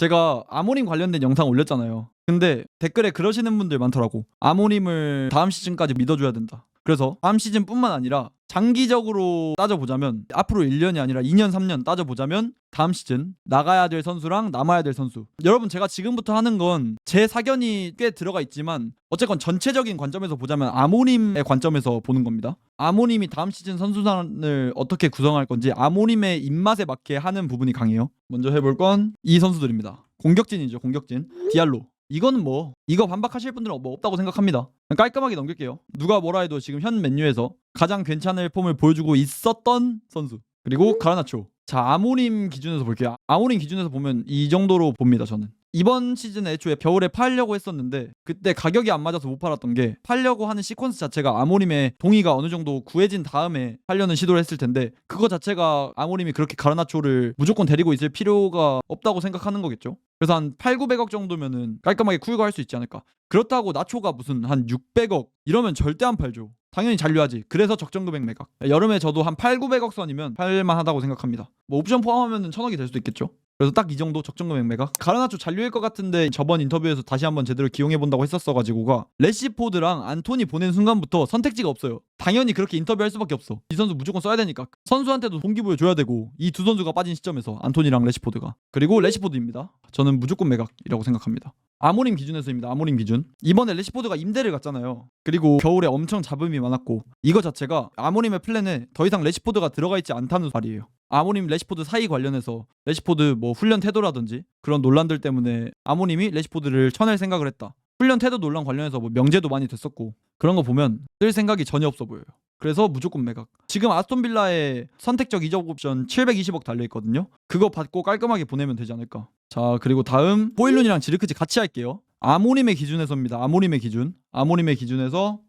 제가 아모님 관련된 영상 올렸잖아요. 근데 댓글에 그러시는 분들 많더라고. 아모님을 다음 시즌까지 믿어줘야 된다. 그래서 다음 시즌뿐만 아니라 장기적으로 따져보자면 앞으로 1년이 아니라 2년 3년 따져보자면 다음 시즌 나가야 될 선수랑 남아야 될 선수. 여러분 제가 지금부터 하는 건 제 사견이 꽤 들어가 있지만 어쨌건 전체적인 관점에서 보자면 아모님의 관점에서 보는 겁니다. 아모님이 다음 시즌 선수단을 어떻게 구성할 건지 아모님의 입맛에 맞게 하는 부분이 강해요. 먼저 해볼 건 이 선수들입니다. 공격진이죠 공격진. 디알로 이거는 뭐 이거 반박하실 분들은 뭐 없다고 생각합니다. 깔끔하게 넘길게요. 누가 뭐라 해도 지금 현 맨유에서 가장 괜찮을 폼을 보여주고 있었던 선수. 그리고 가라나초. 자 아모님 기준에서 볼게요. 아모님 기준에서 보면 이 정도로 봅니다. 저는. 이번 시즌 애초에 겨울에 팔려고 했었는데 그때 가격이 안 맞아서 못 팔았던 게 팔려고 하는 시퀀스 자체가 아모님의 동의가 어느 정도 구해진 다음에 팔려는 시도를 했을 텐데 그거 자체가 아모님이 그렇게 가라나초를 무조건 데리고 있을 필요가 없다고 생각하는 거겠죠. 그래서 한 8, 900억 정도면은 깔끔하게 쿨거할 수 있지 않을까. 그렇다고 나초가 무슨 한 600억 이러면 절대 안 팔죠. 당연히 잔류하지. 그래서 적정 금액 매각. 여름에 저도 한 8, 900억 선이면 팔만 하다고 생각합니다. 뭐 옵션 포함하면 천억이 될 수도 있겠죠. 그래서 딱 이 정도 적정 금액 매각. 가르나초 잔류일 것 같은데 저번 인터뷰에서 다시 한번 제대로 기용해 본다고 했었어 가지고가 레시포드랑 안토니 보낸 순간부터 선택지가 없어요. 당연히 그렇게 인터뷰할 수밖에 없어. 이 선수 무조건 써야 되니까. 선수한테도 동기부여 줘야 되고 이 두 선수가 빠진 시점에서 안토니랑 레시포드가. 그리고 레시포드입니다. 저는 무조건 매각이라고 생각합니다. 아모림 기준에서입니다. 아모림 기준. 이번에 레시포드가 임대를 갔잖아요. 그리고 겨울에 엄청 잡음이 많았고 이거 자체가 아모림의 플랜에 더 이상 레시포드가 들어가 있지 않다는 말이에요. 아모님 레시포드 사이 관련해서 레시포드 뭐 훈련 태도라든지 그런 논란들 때문에 아모님이 레시포드를 쳐낼 생각을 했다. 훈련 태도 논란 관련해서 뭐 명제도 많이 됐었고 그런 거 보면 쓸 생각이 전혀 없어 보여요. 그래서 무조건 매각. 지금 아스톤 빌라에 선택적 이적 옵션 720억 달려 있거든요. 그거 받고 깔끔하게 보내면 되지 않을까. 자 그리고 다음 호일룬이랑 지르크지 같이 할게요. 아모님의 기준에서입니다. 아모님의 기준. 아모님의 기준에서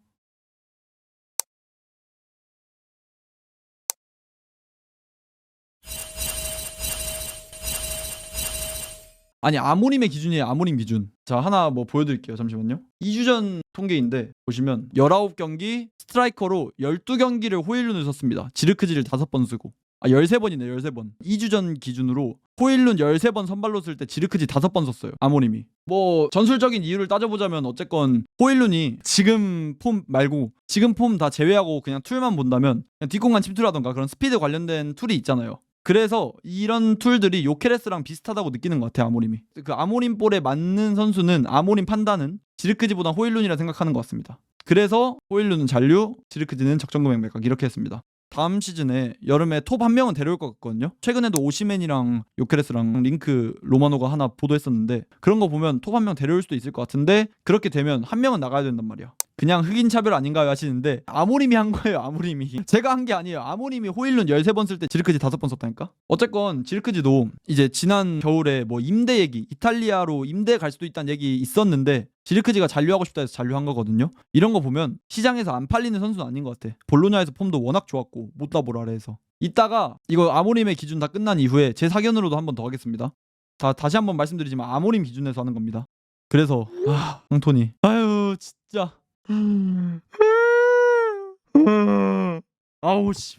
아니 아모님의 기준이에요 아모님 기준. 자 하나 뭐 보여드릴게요. 잠시만요. 2주 전 통계인데 보시면 19경기 스트라이커로 12경기를 호일룬을 썼습니다. 지르크지를 5번 쓰고. 아 13번이네 13번. 2주 전 기준으로 호일룬 13번 선발로 쓸 때 지르크지 5번 썼어요 아모님이. 뭐 전술적인 이유를 따져보자면 어쨌건 호일룬이 지금 폼 말고 지금 폼 다 제외하고 그냥 툴만 본다면 그냥 뒷공간 침투라던가 그런 스피드 관련된 툴이 있잖아요 그래서 이런 툴들이 요케레스랑 비슷하다고 느끼는 것 같아요 아모림이. 그 아모림 볼에 맞는 선수는 아모림 판단은 지르크지보다 호일룬이라 생각하는 것 같습니다. 그래서 호일룬은 잔류 지르크지는 적정 금 액 매각 이렇게 했습니다 다음 시즌에 여름에 톱 한 명은 데려올 것 같거든요. 최근에도 오시맨이랑 요케레스랑 링크 로마노가 하나 보도했었는데 그런 거 보면 톱 한 명 데려올 수도 있을 것 같은데 그렇게 되면 한 명은 나가야 된단 말이야. 그냥 흑인 차별 아닌가요? 하시는데 아모림이 한 거예요 아모림이. 제가 한 게 아니에요. 아모림이 호일룬 13번 쓸 때 지르크지 5번 썼다니까? 어쨌건 지르크지도 이제 지난 겨울에 뭐 임대 얘기 이탈리아로 임대 갈 수도 있다는 얘기 있었는데 지르크지가 잔류하고 싶다 해서 잔류한 거거든요 이런 거 보면 시장에서 안 팔리는 선수는 아닌 것 같아 볼로냐에서 폼도 워낙 좋았고 못다보라래 해서 이따가 이거 아모림의 기준 다 끝난 이후에 제 사견으로도 한 번 더 하겠습니다 다 다시 한 번 말씀드리지만 아모림 기준에서 하는 겁니다 그래서 아 앙토니 아유 진짜 아우 씨.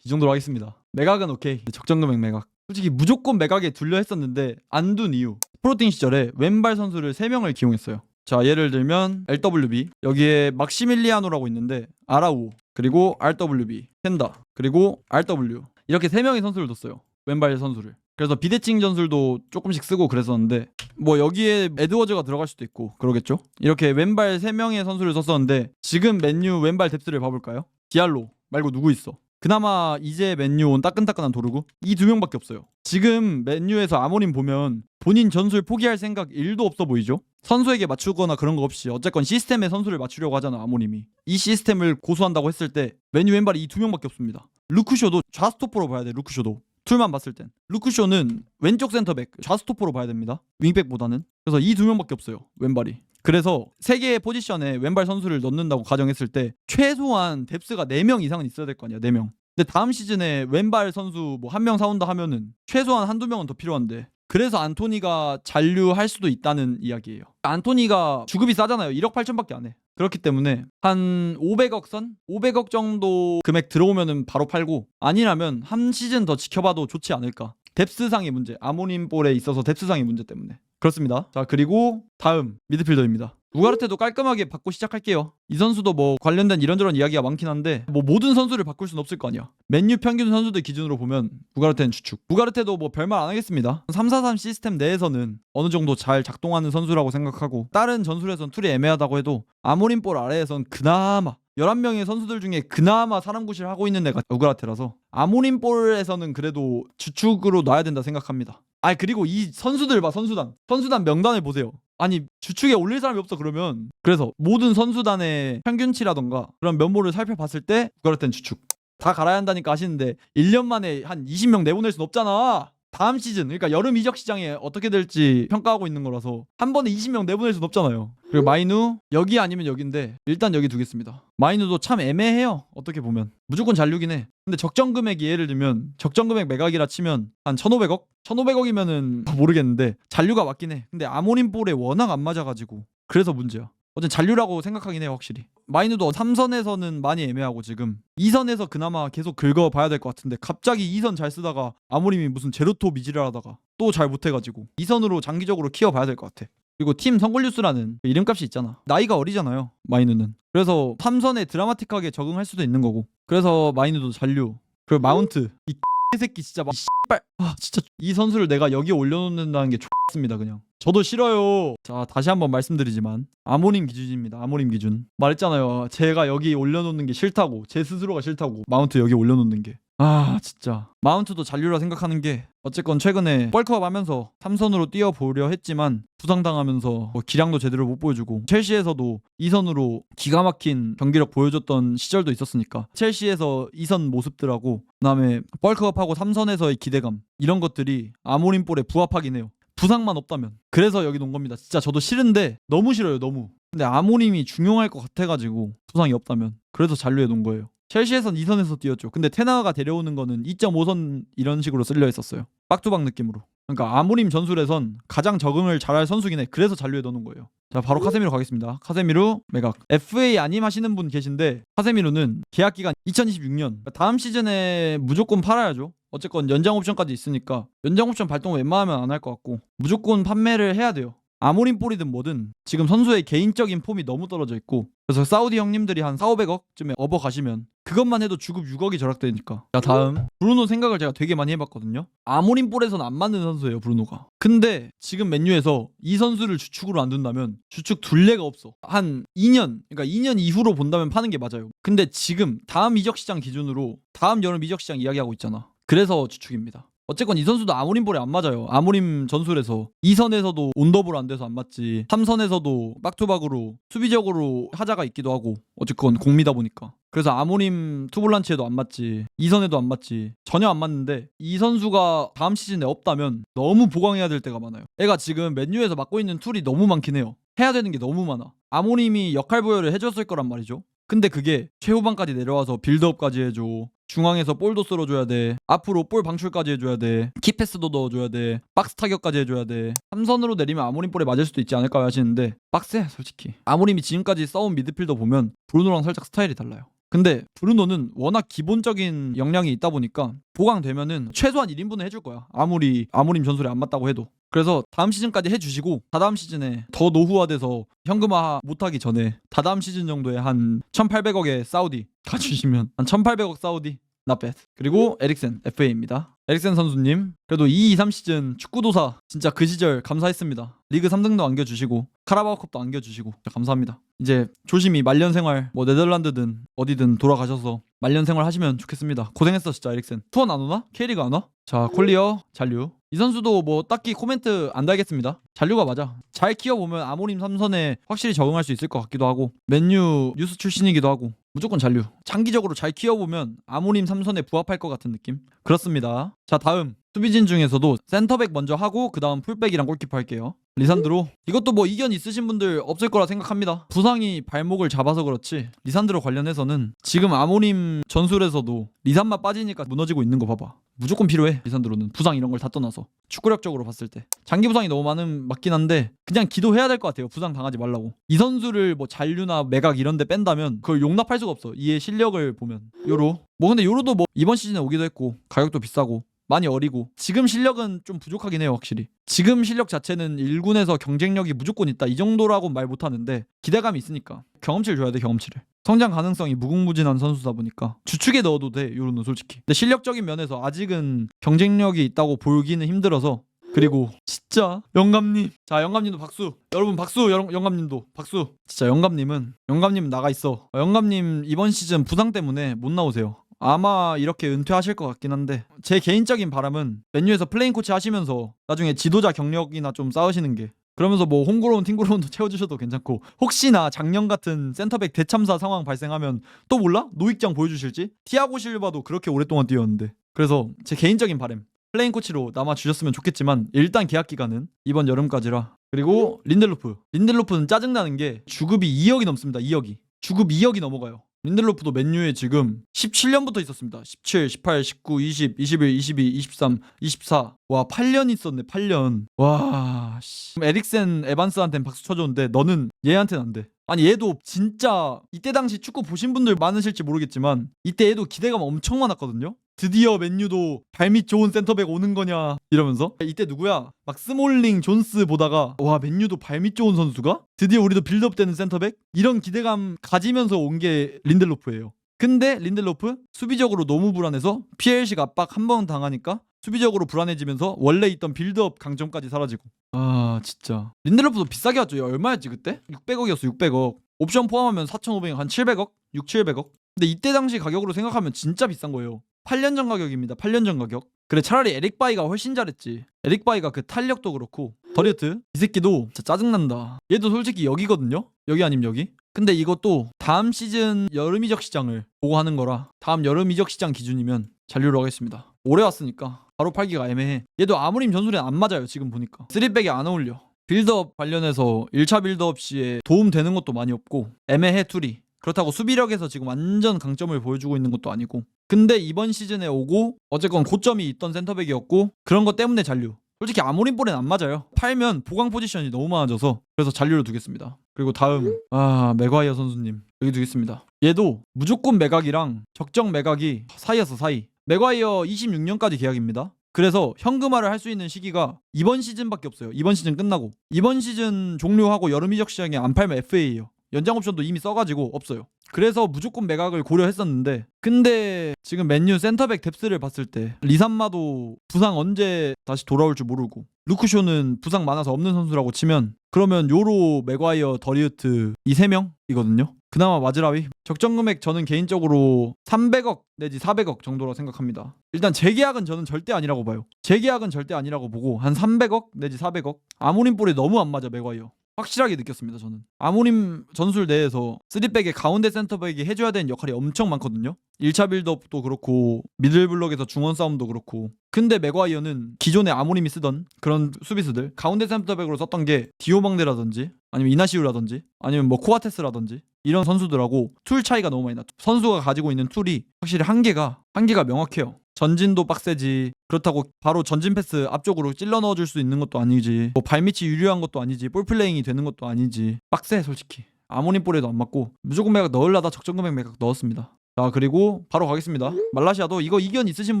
이 정도로 하겠습니다. 매각은 오케이. 적정 금액 매각. 솔직히 무조건 매각에 둘려 했었는데 안 둔 이유. 프로틴 시절에 왼발 선수를 3명을 기용했어요. 자, 예를 들면 LWB 여기에 막시밀리아노라고 있는데 아라우 그리고 RWB 펜다 그리고 RW 이렇게 3명의 선수를 뒀어요. 왼발 선수를. 그래서 비대칭 전술도 조금씩 쓰고 그랬었는데 뭐 여기에 에드워즈가 들어갈 수도 있고 그러겠죠 이렇게 왼발 3명의 선수를 썼었는데 지금 맨유 왼발 뎁스를 봐볼까요 디알로 말고 누구 있어 그나마 이제 맨유 온 따끈따끈한 도르구 이 두 명밖에 없어요. 지금 맨유에서 아모림 보면 본인 전술 포기할 생각 1도 없어 보이죠? 선수에게 맞추거나 그런 거 없이 어쨌건 시스템에 선수를 맞추려고 하잖아 아모님이. 이 시스템을 고수한다고 했을 때 맨유 왼발이 이 두 명밖에 없습니다. 루크쇼도 좌스토퍼로 봐야 돼 루크쇼도. 툴만 봤을 땐. 루크쇼는 왼쪽 센터백 좌스토퍼로 봐야 됩니다 윙백보다는. 그래서 이 두 명밖에 없어요 왼발이 그래서 세 개의 포지션에 왼발 선수를 넣는다고 가정했을 때 최소한 뎁스가 4명 이상은 있어야 될 거 아니야 4명 근데 다음 시즌에 왼발 선수 뭐 한 명 사온다 하면은 최소한 한두 명은 더 필요한데 그래서 안토니가 잔류할 수도 있다는 이야기예요. 안토니가 주급이 싸잖아요. 1억 8천밖에 안 해. 그렇기 때문에 한 500억 선? 500억 정도 금액 들어오면은 바로 팔고 아니라면 한 시즌 더 지켜봐도 좋지 않을까. 뎁스상의 문제. 아모님 볼에 있어서 뎁스상의 문제 때문에. 그렇습니다. 자, 그리고 다음 미드필더입니다. 우가르테도 깔끔하게 받고 시작할게요. 이 선수도 뭐 관련된 이런저런 이야기가 많긴 한데 뭐 모든 선수를 바꿀 순 없을 거 아니야. 맨유 평균 선수들 기준으로 보면 우가르테는 주축. 우가르테도 뭐 별말 안 하겠습니다. 343 시스템 내에서는 어느 정도 잘 작동하는 선수라고 생각하고 다른 전술에선 툴이 애매하다고 해도 아모린 볼 아래에선 그나마 11명의 선수들 중에 그나마 사람 구실 하고 있는 애가 우가르테라서 아모린 볼에서는 그래도 주축으로 놔야 된다 생각합니다. 아 그리고 이 선수들 봐 선수단 선수단 명단을 보세요. 아니 주축에 올릴 사람이 없어 그러면 그래서 모든 선수단의 평균치라던가 그런 면모를 살펴봤을 때 우가르테는 주축 다 갈아야 한다니까 하시는데 1년 만에 한 20명 내보낼 순 없잖아. 다음 시즌 그러니까 여름 이적 시장에 어떻게 될지 평가하고 있는 거라서 한 번에 20명 내보낼 순 없잖아요. 그리고 마이누 여기 아니면 여기인데 일단 여기 두겠습니다. 마이누도 참 애매해요. 어떻게 보면 무조건 잔류긴 해. 근데 적정 금액이 예를 들면 적정 금액 매각이라 치면 한 1,500억? 1,500억이면은 모르겠는데 잔류가 맞긴 해. 근데 아모린 볼에 워낙 안 맞아가지고 그래서 문제야. 어쨌든 잔류라고 생각하긴 해요 확실히. 마이누도 3선에서는 많이 애매하고 지금 2선에서 그나마 계속 긁어봐야 될 것 같은데 갑자기 2선 잘 쓰다가 아모림이 무슨 제로토 미지를 하다가 또 잘 못해가지고 2선으로 장기적으로 키워봐야 될 것 같아. 그리고 팀 성골뉴스라는 이름값이 있잖아. 나이가 어리잖아요 마이누는. 그래서 3선에 드라마틱하게 적응할 수도 있는 거고. 그래서 마이누도 잔류. 그리고 마운트 이 새끼 진짜 막 씨발. 아 진짜 이 선수를 내가 여기에 올려놓는다는 게 X습니다 그냥. 저도 싫어요. 자 다시 한번 말씀드리지만 아모님 기준입니다 아모님 기준. 말했잖아요. 제가 여기 올려놓는 게 싫다고 제 스스로가 싫다고 마운트 여기 올려놓는 게 아 진짜. 마운트도 잔류라 생각하는 게 어쨌건 최근에 뻘컵 하면서 삼선으로 뛰어보려 했지만 부상당하면서 뭐 기량도 제대로 못 보여주고 첼시에서도 2선으로 기가 막힌 경기력 보여줬던 시절도 있었으니까 첼시에서 2선 모습들하고 그다음에 뻘컵하고 3선에서의 기대감 이런 것들이 아모린 볼에 부합하긴 해요. 부상만 없다면. 그래서 여기 놓은 겁니다. 진짜 저도 싫은데 너무 싫어요 너무 근데 아모님이 중용할 것 같아가지고 부상이 없다면 그래서 잔류해 놓은 거예요. 첼시에선 2선에서 뛰었죠. 근데 테나가 데려오는 거는 2.5선 이런 식으로 쓸려 있었어요. 빡두박 느낌으로. 그러니까 아모님 전술에선 가장 적응을 잘할 선수긴 해. 그래서 잔류해 놓는 거예요. 자 바로 카세미로 가겠습니다. 카세미루 매각. FA 아님 하시는 분 계신데 카세미루는 계약 기간 2026년. 다음 시즌에 무조건 팔아야죠. 어쨌건 연장 옵션까지 있으니까 연장 옵션 발동 웬만하면 안 할 것 같고 무조건 판매를 해야 돼요. 아모린 볼이든 뭐든 지금 선수의 개인적인 폼이 너무 떨어져 있고 그래서 사우디 형님들이 한 4, 500억쯤에 업어 가시면 그것만 해도 주급 6억이 절약되니까. 자 다음. 브루노 생각을 제가 되게 많이 해봤거든요. 아모린 볼에선 안 맞는 선수예요 브루노가. 근데 지금 맨유에서 이 선수를 주축으로 안 둔다면 주축 둘레가 없어. 한 2년 그러니까 2년 이후로 본다면 파는 게 맞아요. 근데 지금 다음 이적 시장 기준으로 다음 여름 이적 시장 이야기하고 있잖아. 그래서 주축입니다. 어쨌건 이 선수도 아모림 볼에 안 맞아요. 아모림 전술에서 2선에서도 온더볼 안 돼서 안 맞지. 3선에서도 빡투박으로 수비적으로 하자가 있기도 하고 어쨌건 공미다 보니까. 그래서 아모림 투볼란치에도 안 맞지. 2선에도 안 맞지. 전혀 안 맞는데 이 선수가 다음 시즌에 없다면 너무 보강해야 될 때가 많아요. 애가 지금 맨유에서 맡고 있는 툴이 너무 많긴 해요. 해야 되는 게 너무 많아. 아모림이 역할 부여를 해줬을 거란 말이죠. 근데 그게 최후반까지 내려와서 빌드업까지 해줘. 중앙에서 볼도 쓸어줘야 돼. 앞으로 볼 방출까지 해줘야 돼. 키패스도 넣어줘야 돼. 박스 타격까지 해줘야 돼. 삼선으로 내리면 아모림 볼에 맞을 수도 있지 않을까 하시는데 빡세 솔직히. 아모림이 지금까지 싸운 미드필더 보면 브루노랑 살짝 스타일이 달라요. 근데 브루노는 워낙 기본적인 역량이 있다 보니까 보강되면은 최소한 1인분은 해줄 거야. 아무리 아모림 전술에 안 맞다고 해도. 그래서 다음 시즌까지 해주시고 다다음 시즌에 더 노후화돼서 현금화 못하기 전에 다다음 시즌 정도에 한 1,800억의 사우디 가주시면 한 1,800억 사우디 나뱃 그리고 에릭센 FA입니다. 에릭센 선수님 그래도 2, 2, 3 시즌 축구도사 진짜 그 시절 감사했습니다. 리그 3등도 안겨주시고 카라바오컵도 안겨주시고 감사합니다. 이제 조심히 말년 생활 뭐 네덜란드든 어디든 돌아가셔서 말년 생활 하시면 좋겠습니다. 고생했어 진짜 에릭센. 투원 안 오나? K리그 안 와? 자 콜리어 잔류 이 선수도 뭐 딱히 코멘트 안 달겠습니다. 잔류가 맞아. 잘 키워보면 아모림 3선에 확실히 적응할 수 있을 것 같기도 하고 맨유 뉴스 출신이기도 하고 무조건 잔류. 장기적으로 잘 키워보면 아모림 3선에 부합할 것 같은 느낌. 그렇습니다. 자 다음 수비진 중에서도 센터백 먼저 하고 그 다음 풀백이랑 골키퍼 할게요. 리산드로? 이것도 뭐 이견 있으신 분들 없을 거라 생각합니다. 부상이 발목을 잡아서 그렇지 리산드로 관련해서는 지금 아모림 전술에서도 리산만 빠지니까 무너지고 있는 거 봐봐. 무조건 필요해 리산드로는. 부상 이런 걸 다 떠나서. 축구력적으로 봤을 때. 장기 부상이 너무 많은 맞긴 한데 그냥 기도해야 될 것 같아요 부상 당하지 말라고. 이 선수를 뭐 잔류나 매각 이런 데 뺀다면 그걸 용납할 수가 없어 이의 실력을 보면. 요로. 뭐 근데 요로도 뭐 이번 시즌에 오기도 했고 가격도 비싸고 많이 어리고 지금 실력은 좀 부족하긴 해요 확실히. 지금 실력 자체는 1군에서 경쟁력이 무조건 있다. 이 정도라고 말 못하는데 기대감이 있으니까 경험치를 줘야 돼 경험치를. 성장 가능성이 무궁무진한 선수다 보니까 주축에 넣어도 돼 요런은 솔직히. 근데 실력적인 면에서 아직은 경쟁력이 있다고 보기는 힘들어서 그리고 진짜 영감님. 자 영감님도 박수. 여러분 박수 영, 영감님도 박수. 진짜 영감님은 영감님 나가 있어. 어, 영감님 이번 시즌 부상 때문에 못 나오세요 아마 이렇게 은퇴하실 것 같긴 한데 제 개인적인 바람은 맨유에서 플레인 코치 하시면서 나중에 지도자 경력이나 좀 쌓으시는 게 그러면서 뭐 홈그로운 팀그로운도 채워주셔도 괜찮고 혹시나 작년 같은 센터백 대참사 상황 발생하면 또 몰라? 노익장 보여주실지? 티아고 실바도 그렇게 오랫동안 뛰었는데 그래서 제 개인적인 바람 플레인 코치로 남아 주셨으면 좋겠지만 일단 계약 기간은 이번 여름까지라 그리고 린델로프 린델로프는 짜증나는 게 주급이 2억이 넘습니다 2억이 주급 2억이 넘어가요 린델로프도 맨유에 지금 17년부터 있었습니다. 17, 18, 19, 20, 21, 22, 23, 24 와 8년 있었네 8년. 와 씨. 에릭센 에반스한테는 박수 쳐줬는데 너는 얘한테는 안 돼. 아니 얘도 진짜 이때 당시 축구 보신 분들 많으실지 모르겠지만 이때 얘도 기대감 엄청 많았거든요 드디어 맨유도 발밑 좋은 센터백 오는 거냐 이러면서 이때 누구야? 막 스몰링 존스 보다가 와 맨유도 발밑 좋은 선수가? 드디어 우리도 빌드업 되는 센터백? 이런 기대감 가지면서 온 게 린델로프예요. 근데 린델로프 수비적으로 너무 불안해서 PL식 압박 한 번 당하니까 수비적으로 불안해지면서 원래 있던 빌드업 강점까지 사라지고. 아 진짜. 린델로프도 비싸게 왔죠. 얼마였지 그때? 600억이었어 600억. 옵션 포함하면 4,500억 한 700억? 6, 700억? 근데 이때 당시 가격으로 생각하면 진짜 비싼 거예요 8년 전 가격입니다. 8년 전 가격. 그래 차라리 에릭 바이가 훨씬 잘했지. 에릭 바이가 그 탄력도 그렇고. 더리트 이 새끼도 진짜 짜증난다. 얘도 솔직히 여기거든요? 여기 아님 여기? 근데 이것도 다음 시즌 여름 이적 시장을 보고 하는 거라 다음 여름 이적 시장 기준이면 잔류로 하겠습니다. 오래 왔으니까 바로 팔기가 애매해. 얘도 아무리 전술에 안 맞아요 지금 보니까. 쓰리백에 안 어울려. 빌드업 관련해서 1차 빌드업 시에 도움 되는 것도 많이 없고 애매해 둘이. 그렇다고 수비력에서 지금 완전 강점을 보여주고 있는 것도 아니고 근데 이번 시즌에 오고 어쨌건 고점이 있던 센터백이었고 그런 것 때문에 잔류. 솔직히 아모린 볼엔 안 맞아요. 팔면 보강 포지션이 너무 많아져서 그래서 잔류로 두겠습니다. 그리고 다음 아 맥과이어 선수님. 여기 두겠습니다. 얘도 무조건 매각이랑 적정 매각이 사이였어 사이. 맥과이어 26년까지 계약입니다. 그래서 현금화를 할 수 있는 시기가 이번 시즌밖에 없어요. 이번 시즌 끝나고. 이번 시즌 종료하고 여름 이적 시장에 안 팔면 FA예요 연장 옵션도 이미 써가지고 없어요. 그래서 무조건 매각을 고려했었는데 근데 지금 맨유 센터백 뎁스를 봤을 때 리산마도 부상 언제 다시 돌아올 줄 모르고 루크쇼는 부상 많아서 없는 선수라고 치면 그러면 요로 맥과이어 더리우트 이 세 명이거든요. 그나마 마즈라위 적정 금액 저는 개인적으로 300억 내지 400억 정도로 생각합니다. 일단 재계약은 저는 절대 아니라고 봐요. 재계약은 절대 아니라고 보고 한 300억 내지 400억 아모린 볼이 너무 안 맞아 맥과이어. 확실하게 느꼈습니다 저는. 아모림 전술 내에서 3백의 가운데 센터백이 해줘야 되는 역할이 엄청 많거든요. 1차 빌드업도 그렇고 미들블럭에서 중원 싸움도 그렇고. 근데 맥과이어는 기존에 아모림이 쓰던 그런 수비수들 가운데 센터백으로 썼던 게 디오방데라든지 아니면 이나시우라든지 아니면 뭐 코아테스라든지 이런 선수들하고 툴 차이가 너무 많이 나죠 선수가 가지고 있는 툴이 확실히 한계가 한계가 명확해요 전진도 빡세지. 그렇다고 바로 전진 패스 앞쪽으로 찔러 넣어줄 수 있는 것도 아니지. 뭐 발밑이 유리한 것도 아니지. 볼 플레잉이 되는 것도 아니지. 빡세 솔직히. 아모님 볼에도 안 맞고 무조건 매각 넣으려다 적정 금액 매각 넣었습니다. 자 그리고 바로 가겠습니다. 말라시아도 이거 이견 있으신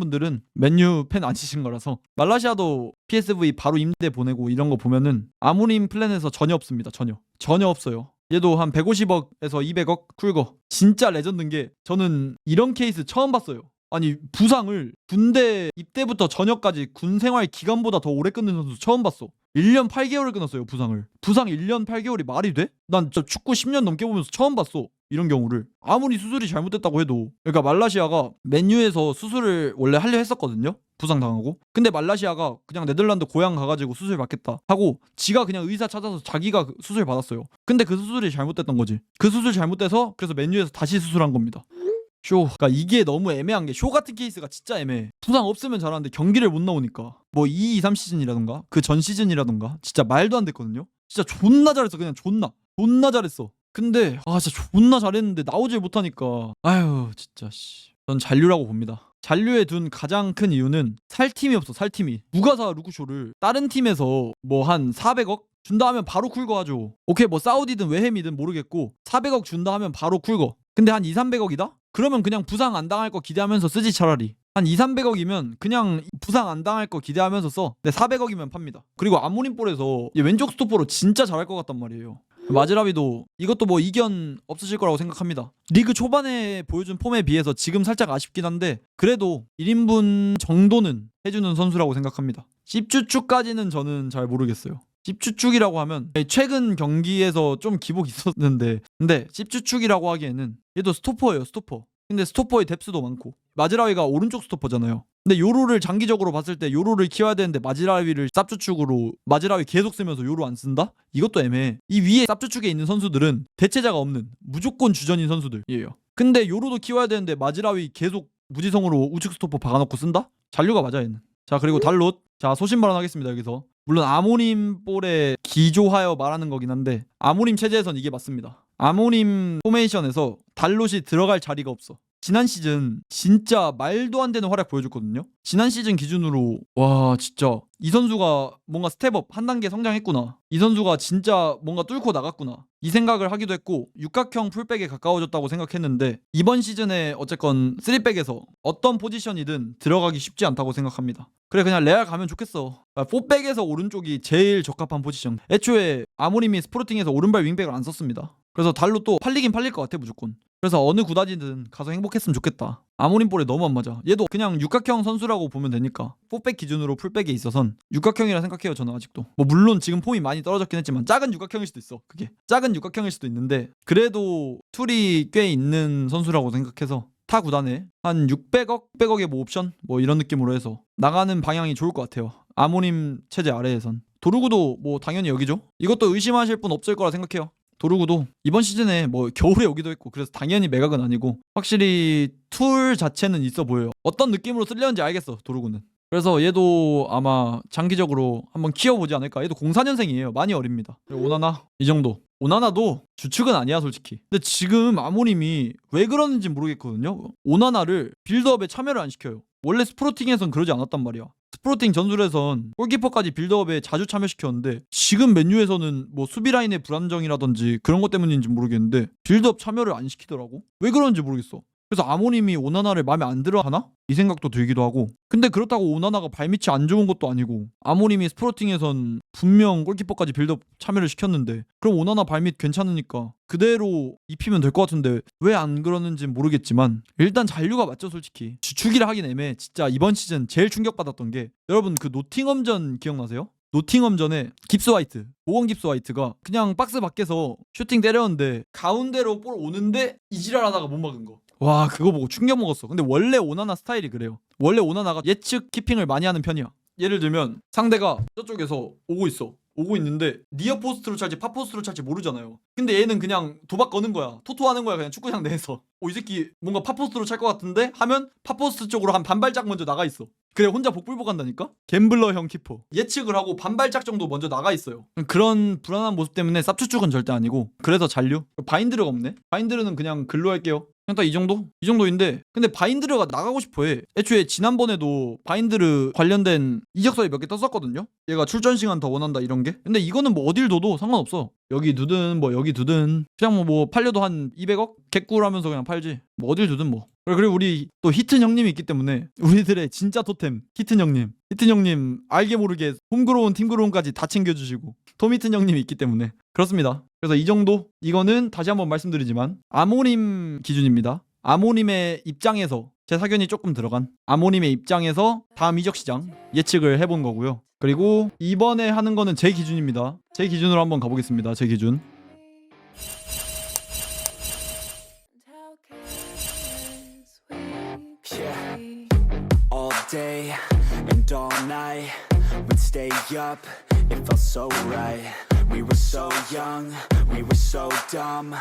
분들은 맨유 팬 아니신 거라서 말라시아도 PSV 바로 임대 보내고 이런 거 보면은 아모님 플랜에서 전혀 없습니다. 전혀. 전혀 없어요. 얘도 한 150억에서 200억? 쿨거. 진짜 레전드인 게 저는 이런 케이스 처음 봤어요 아니 부상을 군대 입대부터 전역까지 군 생활 기간보다 더 오래 끊는 선수 처음 봤어. 1년 8개월을 끊었어요 부상을. 부상 1년 8개월이 말이 돼? 난 진짜 축구 10년 넘게 보면서 처음 봤어. 이런 경우를 아무리 수술이 잘못됐다고 해도 그러니까 말라시아가 맨유에서 수술을 원래 하려 했었거든요 부상 당하고 근데 말라시아가 그냥 네덜란드 고향 가가지고 수술 받겠다 하고 지가 그냥 의사 찾아서 자기가 그 수술 받았어요 근데 그 수술이 잘못됐던 거지 그 수술 잘못돼서 그래서 맨유에서 다시 수술한 겁니다 쇼. 그러니까 이게 너무 애매한 게 쇼 같은 케이스가 진짜 애매해. 부상 없으면 잘하는데 경기를 못 나오니까. 뭐 2, 2, 3 시즌이라던가 그 전 시즌이라던가 진짜 말도 안 됐거든요. 진짜 존나 잘했어. 그냥 존나. 존나 잘했어. 근데 아 진짜 존나 잘했는데 나오질 못하니까 아유 진짜 씨. 전 잔류라고 봅니다. 잔류에 둔 가장 큰 이유는 살 팀이 없어. 살 팀이. 누가 사 루크쇼를 다른 팀에서 뭐 한 400억 준다 하면 바로 쿨거 하죠. 오케이 뭐 사우디든 외햄이든 모르겠고 400억 준다 하면 바로 쿨거. 근데 한 2, 300억이다? 그러면 그냥 부상 안 당할 거 기대하면서 쓰지 차라리. 한 2, 300억이면 그냥 부상 안 당할 거 기대하면서 써. 근데 400억이면 팝니다. 그리고 아모린 볼에서 얘 왼쪽 스토퍼로 진짜 잘할 것 같단 말이에요. 마즈라비도 이것도 뭐 이견 없으실 거라고 생각합니다. 리그 초반에 보여준 폼에 비해서 지금 살짝 아쉽긴 한데 그래도 1인분 정도는 해주는 선수라고 생각합니다. 10주축까지는 저는 잘 모르겠어요. 10주축이라고 하면 최근 경기에서 좀 기복 있었는데 근데 10주축이라고 하기에는 얘도 스토퍼예요 스토퍼. 근데 스토퍼의 뎁스도 많고 마즈라위가 오른쪽 스토퍼잖아요. 근데 요로를 장기적으로 봤을 때 요로를 키워야 되는데 마즈라위를 쌉주축으로 마즈라위 계속 쓰면서 요로 안 쓴다? 이것도 애매해. 이 위에 쌉주축에 있는 선수들은 대체자가 없는 무조건 주전인 선수들이에요. 근데 요로도 키워야 되는데 마즈라위 계속 무지성으로 우측 스토퍼 박아놓고 쓴다? 잔류가 맞아 얘는. 자 그리고 달롯. 자 소신 발언하겠습니다 여기서 물론 아모님 볼에 기조하여 말하는 거긴 한데 아모님 체제에선 이게 맞습니다. 아모님 포메이션에서 달롯이 들어갈 자리가 없어. 지난 시즌 진짜 말도 안 되는 활약 보여줬거든요. 지난 시즌 기준으로 와 진짜 이 선수가 뭔가 스텝업 한 단계 성장했구나. 이 선수가 진짜 뭔가 뚫고 나갔구나. 이 생각을 하기도 했고 육각형 풀백에 가까워졌다고 생각했는데 이번 시즌에 어쨌건 3백에서 어떤 포지션이든 들어가기 쉽지 않다고 생각합니다. 그래 그냥 레알 가면 좋겠어. 4백에서 오른쪽이 제일 적합한 포지션. 애초에 아모님이 스포르팅에서 오른발 윙백을 안 썼습니다. 그래서 달로 또 팔리긴 팔릴 것 같아 무조건. 그래서 어느 구단이든 가서 행복했으면 좋겠다. 아모린 볼에 너무 안 맞아. 얘도 그냥 육각형 선수라고 보면 되니까. 4백 기준으로 풀백에 있어선 육각형이라 생각해요 저는 아직도. 뭐 물론 지금 폼이 많이 떨어졌긴 했지만 작은 육각형일 수도 있어. 그게 작은 육각형일 수도 있는데 그래도 툴이 꽤 있는 선수라고 생각해서 타 구단에 한 600억, 100억의 뭐 옵션 뭐 이런 느낌으로 해서 나가는 방향이 좋을 것 같아요. 아모님 체제 아래에선. 도루구도 뭐 당연히 여기죠. 이것도 의심하실 분 없을 거라 생각해요. 도루구도 이번 시즌에 뭐 겨울에 오기도 했고 그래서 당연히 매각은 아니고 확실히 툴 자체는 있어 보여요. 어떤 느낌으로 쓰려는지 알겠어 도루구는. 그래서 얘도 아마 장기적으로 한번 키워보지 않을까. 얘도 04년생이에요. 많이 어립니다. 오나나 이 정도. 오나나도 주축은 아니야 솔직히. 근데 지금 아모님이 왜 그러는지 모르겠거든요. 오나나를 빌드업에 참여를 안 시켜요. 원래 스프로팅에선 그러지 않았단 말이야. 스프로팅 전술에선 골키퍼까지 빌드업에 자주 참여시켰는데 지금 맨유에서는 뭐 수비 라인의 불안정이라든지 그런 것 때문인지 모르겠는데 빌드업 참여를 안 시키더라고. 왜 그런지 모르겠어. 그래서 아모님이 오나나를 마음에 안 들어 하나? 이 생각도 들기도 하고 근데 그렇다고 오나나가 발밑이 안 좋은 것도 아니고 아모님이 스프로팅에선 분명 골키퍼까지 빌드업 참여를 시켰는데 그럼 오나나 발밑 괜찮으니까 그대로 입히면 될 것 같은데 왜 안 그러는지 모르겠지만 일단 잔류가 맞죠 솔직히 주축이라 하긴 애매해 진짜 이번 시즌 제일 충격받았던 게 여러분 그 노팅엄전 기억나세요? 노팅엄 전에 깁스 화이트 보건 깁스 화이트가 그냥 박스 밖에서 슈팅 때렸는데 가운데로 볼 오는데 이지랄하다가 못 막은 거 와 그거 보고 충격 먹었어. 근데 원래 오나나 스타일이 그래요. 원래 오나나가 예측 키핑을 많이 하는 편이야. 예를 들면 상대가 저쪽에서 오고 있어. 오고 있는데 니어 포스트로 찰지 파 포스트로 찰지 모르잖아요. 근데 얘는 그냥 도박 거는 거야. 토토 하는 거야 그냥 축구장 내에서. 오 이 새끼 뭔가 파 포스트로 찰 것 같은데? 하면 파 포스트 쪽으로 한 반발짝 먼저 나가 있어 그래 혼자 복불복 한다니까? 갬블러 형 키퍼 예측을 하고 반발짝 정도 먼저 나가 있어요. 그런 불안한 모습 때문에 쌉추축은 절대 아니고. 그래서 잔류? 바인드르가 없네? 바인드르는 그냥 글로 할게요. 그냥 딱 이 정도? 이 정도인데. 근데 바인드르가 나가고 싶어해 애초에 지난번에도 바인드르 관련된 이적서에 몇 개 떴었거든요? 얘가 출전 시간 더 원한다 이런 게? 근데 이거는 뭐 어딜 둬도 상관없어. 여기 두든 뭐 여기 두든. 그냥 뭐, 뭐 팔려도 한 200억? 개꿀하면서 그냥 팔지. 뭐 어딜 두든 뭐 그리고 우리 또 히튼 형님이 있기 때문에 우리들의 진짜 토템 히튼 형님. 히튼 형님 알게 모르게 홈그로운 팀그로운까지 다 챙겨주시고 톰 히튼 형님이 있기 때문에 그렇습니다. 그래서 이 정도? 이거는 다시 한번 말씀드리지만 아모님 기준입니다. 아모님의 입장에서 제 사견이 조금 들어간 아모님의 입장에서 다음 이적 시장 예측을 해본 거고요. 그리고 이번에 하는 거는 제 기준입니다. 제 기준으로 한번 가보겠습니다. 제 기준 day and all night. We'd stay up, it felt so right. We were so young, we were so dumb.